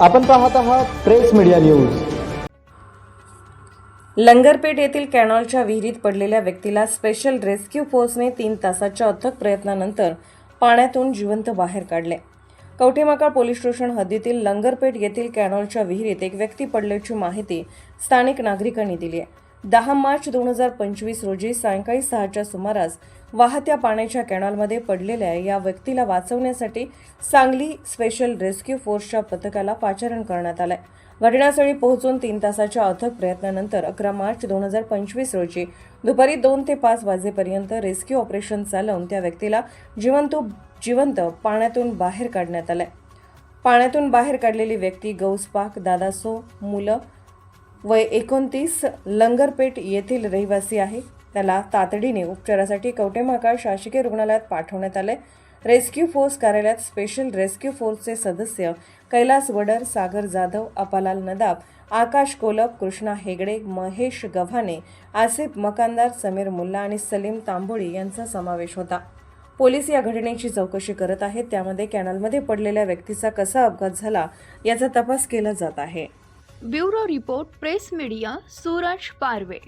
आपण पाहत आहात प्रेस मीडिया न्यूज. लंगरपेठ येथील कॅनॉलच्या विहिरीत पडलेल्या व्यक्तीला स्पेशल रेस्क्यू फोर्सने तीन तासाच्या अथक प्रयत्नानंतर पाण्यातून जिवंत बाहेर काढले. कवठेमाका पोलीस स्टेशन हद्दीतील लंगरपेठ येथील कॅनॉलच्या विहिरीत एक व्यक्ती पडल्याची माहिती स्थानिक नागरिकांनी दिली आहे. दहा मार्च दोन हजार पंचवीस रोजी सायंकाळी सहाच्या सुमारास वाहत्या पाण्याच्या कॅनॉलमध्ये पडलेल्या या व्यक्तीला वाचवण्यासाठी सांगली स्पेशल रेस्क्यू फोर्सच्या पथकाला पाचारण करण्यात आलंय. घटनास्थळी पोहोचून तीन तासाच्या अथक प्रयत्नानंतर अकरा मार्च दोन हजार पंचवीस रोजी दुपारी दोन ते पाच वाजेपर्यंत रेस्क्यू ऑपरेशन चालवून त्या व्यक्तीला जिवंत जिवंत पाण्यातून बाहेर काढण्यात आलंय. पाण्यातून बाहेर काढलेली व्यक्ती गौसपाक दादासो मुलं वय एकोणतीस लंगरपेठ येथील रहिवासी आहे. त्याला तातडीने उपचारासाठी कवटेमहाकाळ शासकीय रुग्णालयात पाठवण्यात आले. रेस्क्यू फोर्स कार्यालयात स्पेशल रेस्क्यू फोर्सचे सदस्य कैलास वडर सागर जाधव अपालाल नदाब आकाश कोलप कृष्णा हेगडे महेश गव्हाणे आसिफ मकानदार समीर मुल्ला आणि सलीम तांबोळी यांचा समावेश होता. पोलीस या घटनेची चौकशी करत आहेत. त्यामध्ये कॅनलमध्ये पडलेल्या व्यक्तीचा कसा अपघात झाला याचा तपास केला जात आहे. Bureau report press media Suraj Parve.